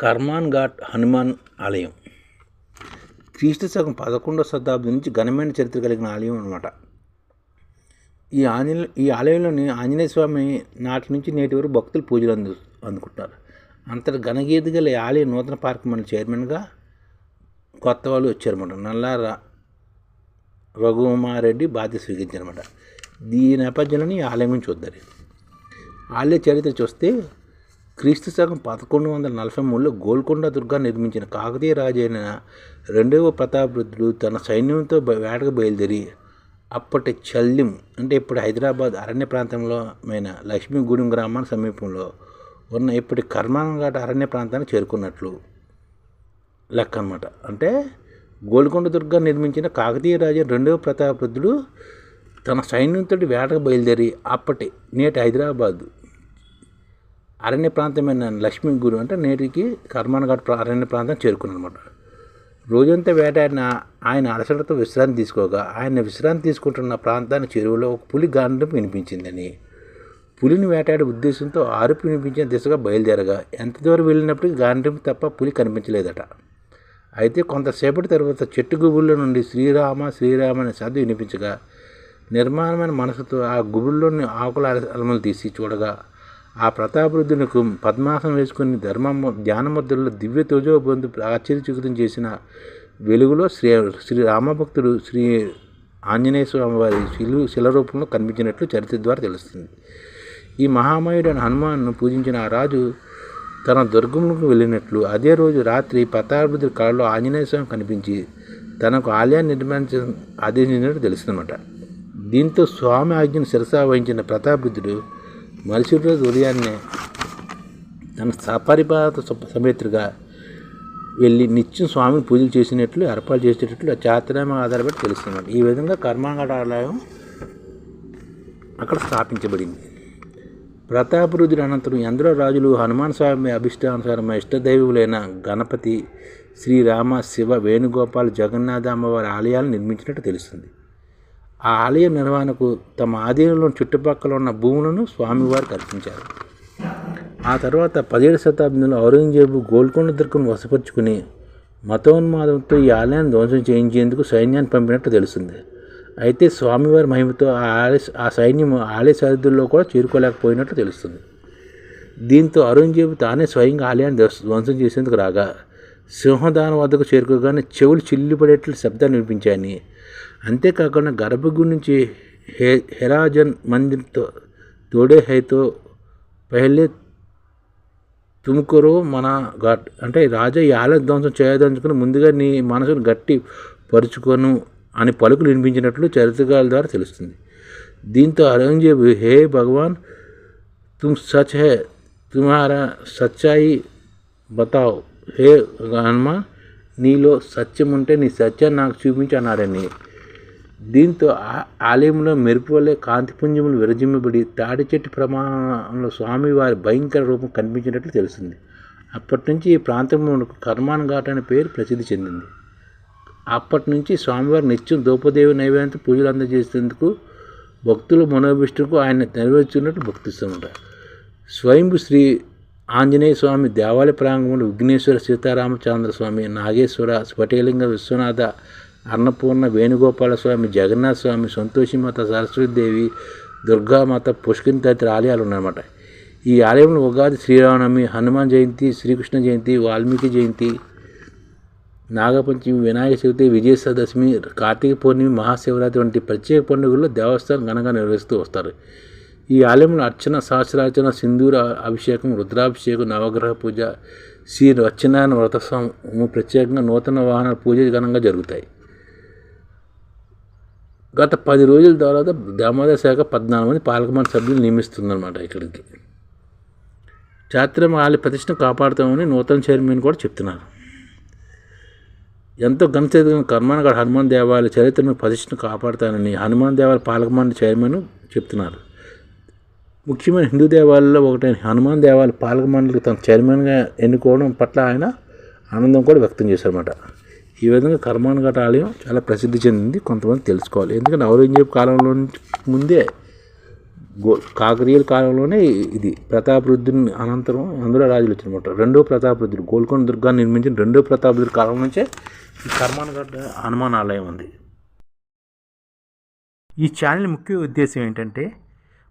కర్మాన్ ఘాట్ హనుమాన్ ఆలయం. క్రీస్తు శకం పదకొండవ శతాబ్దం నుంచి ఘనమైన చరిత్ర కలిగిన ఆలయం అనమాట ఈ ఆంజనేయ ఈ ఆలయంలోని ఆంజనేయ స్వామి నాటి నుంచి నేటి వరకు భక్తులు పూజలు అందు అందుకుంటారు అంతటి ఘనగీత గల ఈ ఆలయ నూతన పార్క్ మండలి చైర్మన్గా కొత్త వాళ్ళు వచ్చారన్నమాట. నల్లార రఘుమారెడ్డి బాధ్యత స్వీకరించారన్నమాట. దీని నేపథ్యంలోని ఈ ఆలయం గురించి చూద్దారు ఆలయ చరిత్ర చూస్తే క్రీస్తు శకం పదకొండు వందల నలభై మూడులో గోల్కొండ దుర్గా నిర్మించిన కాకతీయ రాజు అయిన రెండవ ప్రతాపరుద్రుడు తన సైన్యంతో వేటకు బయలుదేరి అప్పటి చల్లిం అంటే ఇప్పుడు హైదరాబాద్ అరణ్య ప్రాంతంలో మైన లక్ష్మీగూడెం గ్రామానికి సమీపంలో ఉన్న ఇప్పటి కర్మానఘాట్ అరణ్య ప్రాంతాన్ని చేరుకున్నట్లు లెక్క అనమాట అంటే గోల్కొండ దుర్గా నిర్మించిన కాకతీయ రాజు రెండవ ప్రతాపరుద్రుడు తన సైన్యంతో వేటకు బయలుదేరి అప్పటి నేటి హైదరాబాద్ అరణ్య ప్రాంతమైన లక్ష్మీగురు అంటే నేటికి కర్మానఘాట్ అరణ్య ప్రాంతం చేరుకున్నమాట రోజంతా వేటాడిన ఆయన అలసటతో విశ్రాంతి తీసుకోగా ఆయన విశ్రాంతి తీసుకుంటున్న ప్రాంతాన్ని చెరువులో ఒక పులి గాండం వినిపించిందని. పులిని వేటాడే ఉద్దేశంతో ఆరుపు వినిపించిన దిశగా బయలుదేరగా ఎంత దూరం వెళ్ళినప్పటికీ గాండ్రింపు తప్ప పులి కనిపించలేదట. అయితే కొంతసేపటి తర్వాత చెట్టు గుబుల్లో నుండి శ్రీరామ శ్రీరామ అనే శబ్దం వినిపించగా నిర్మాణమైన మనసుతో ఆ గుబుల్లోని ఆకుల అలమలు తీసి చూడగా ఆ ప్రతాపరుద్రునికి పద్మాసనం వేసుకుని ధర్మ ధ్యానముద్రలో దివ్య తేజోబంధు ఆశ్చర్యచకితం చేసిన వెలుగులో శ్రీ శ్రీ రామభక్తుడు శ్రీ ఆంజనేయ స్వామి వారి శిలు శిల రూపంలో కనిపించినట్లు చరిత్ర ద్వారా తెలుస్తుంది. ఈ మహామయుడైన హనుమాన్ను పూజించిన ఆ రాజు తన దుర్గములకు వెళ్ళినట్లు అదే రోజు రాత్రి ప్రతాపరుద్రుడి కళలో ఆంజనేయ స్వామి కనిపించి తనకు ఆలయాన్ని నిర్మించ ఆదేశించినట్టు తెలుస్తుందన్నమాట. దీంతో స్వామి ఆజ్ఞను శిరసా వహించిన ప్రతాపరుద్రుడు మరుసటి రోజు ఉదయాన్నే తన సపరిపాత సమేతుగా వెళ్ళి నిత్యం స్వామిని పూజలు చేసినట్లు ఏర్పాటు చేసేటట్లు ఆ చాతనామ ఆధారపడి తెలుస్తున్నాడు ఈ విధంగా కర్మాంగడ ఆలయం అక్కడ స్థాపించబడింది. ప్రతాపరుద్రుడి అనంతరం ఎందరో రాజులు హనుమాన్ స్వామి అభిష్టానుసారం ఇష్టదైవులైన గణపతి శ్రీరామ శివ వేణుగోపాల్ జగన్నాథ అమ్మవారి ఆలయాలను నిర్మించినట్టు తెలుస్తుంది. ఆ ఆలయ నిర్వహణకు తమ ఆధీనంలో చుట్టుపక్కల ఉన్న భూములను స్వామివారికి అర్పించారు ఆ తర్వాత పదిహేడు శతాబ్దంలో ఔరంగజేబు గోల్కొండ దుర్గను వశపరుచుకుని మతోన్మాదంతో ఈ ఆలయాన్ని ధ్వంసం చేయించేందుకు సైన్యాన్ని పంపినట్టు తెలుస్తుంది. అయితే స్వామివారి మహిమతో ఆ ఆలయ ఆ సైన్యం ఆలయ సరిహద్దుల్లో కూడా చేరుకోలేకపోయినట్లు తెలుస్తుంది. దీంతో ఔరంగజేబు తానే స్వయంగా ఆలయాన్ని ధ్వంసం చేసేందుకు రాగా సింహదానం వద్దకు చేరుకోగానే చెవులు చిల్లిపడేట్లు శబ్దాలు వినిపించాయని. అంతేకాకుండా గర్భగుడి నుంచి హే హెరాజన్ మందిర్తో తోడే హైతో పహలే తుముకురు మన ఘట్ అంటే రాజా ఈ ఆలయ ధ్వంసం చేయదలుచుకుని ముందుగా నీ మనసును గట్టి పరుచుకొను అని పలుకులు వినిపించినట్లు చరిత్రకాల ద్వారా తెలుస్తుంది. దీంతో ఔరంగజేబు హే భగవాన్ తుమ్ సచ్ హే తుమారా సచ్చాయి బతావ్. హే హనుమ నీలో సత్యం ఉంటే నీ సత్యాన్ని నాకు చూపించి దీంతో ఆ- ఆలయంలో మెరుపు వల్లే కాంతిపుంజములు విరజిమ్మబడి తాడి చెట్టు ప్రమాణంలో స్వామివారి భయంకర రూపం కనిపించినట్లు తెలిసింది అప్పటి నుంచి ఈ ప్రాంతంలో కర్మాన్ ఘాట్ అనే పేరు ప్రసిద్ధి చెందింది. అప్పటి నుంచి స్వామివారి నిత్యం దూపదేవి నైవేద్యం పూజలు అందజేసేందుకు భక్తుల మనోభిష్టకు ఆయన నెరవేర్చున్నట్టు భక్తిస్తుంటారు స్వయంభు శ్రీ ఆంజనేయ స్వామి దేవాలయ ప్రాంగణంలో విఘ్నేశ్వర సీతారామచంద్ర స్వామి నాగేశ్వర స్ఫటిలింగ విశ్వనాథ అన్నపూర్ణ వేణుగోపాల స్వామి జగన్నాథ స్వామి సంతోషిమాత సరస్వతీదేవి దుర్గామాత పుష్కిని తదితర ఆలయాలు ఉన్నాయన్నమాట ఈ ఆలయంలో ఉగాది శ్రీరామనవమి హనుమాన్ జయంతి శ్రీకృష్ణ జయంతి వాల్మీకి జయంతి నాగపంచమి వినాయక చవితి విజయదశమి కార్తీక పౌర్ణమి మహాశివరాత్రి వంటి ప్రత్యేక పండుగల్లో దేవస్థానం ఘనంగా నిర్వహిస్తూ వస్తారు. ఈ ఆలయంలో అర్చన సహస్రార్చన సింధూర అభిషేకం రుద్రాభిషేకం నవగ్రహ పూజ శ్రీ సత్యనారాయణ వ్రత స్వామి ప్రత్యేకంగా నూతన వాహన పూజ ఘనంగా జరుగుతాయి. గత పది రోజుల తర్వాత దామోదర శాఖ పద్నాలుగు మంది పాలకమండలి సభ్యులు నియమిస్తుందన్నమాట ఇక్కడికి. చాత్రం ఆలయ ప్రతిష్టను కాపాడుతామని నూతన చైర్మన్ కూడా చెప్తున్నారు. ఎంతో ఘనచరిత్ర కర్మానగడ హనుమాన్ దేవాలయ చరిత్రను ప్రతిష్టను కాపాడుతానని హనుమాన్ దేవాలయ పాలకమండలి చైర్మన్ చెప్తున్నారు. ముఖ్యమైన హిందూ దేవాలయాల్లో ఒకటైన హనుమాన్ దేవాలయ పాలక మండలికి తన చైర్మన్గా ఎన్నుకోవడం పట్ల ఆయన ఆనందం కూడా వ్యక్తం చేశారన్నమాట. ఈ విధంగా కర్మానఘాట్ ఆలయం చాలా ప్రసిద్ధి చెందింది కొంతమంది తెలుసుకోవాలి. ఎందుకంటే ఔరంగజేబు కాలంలో ముందే గో కాకతీయుల కాలంలోనే ఇది ప్రతాపరుద్రుని అనంతరం అందులో రాజులు వచ్చినమాట. రెండో ప్రతాపరుద్రుడు గోల్కొండ దుర్గాన్ని నిర్మించిన రెండో ప్రతాపరుద్రుడి కాలం నుంచే ఈ కర్మానగడ్డ హనుమాన్ ఆలయం ఉంది. ఈ ఛానల్ ముఖ్య ఉద్దేశం ఏంటంటే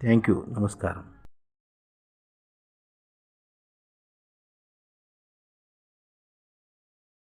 Thank you. నమస్కారం.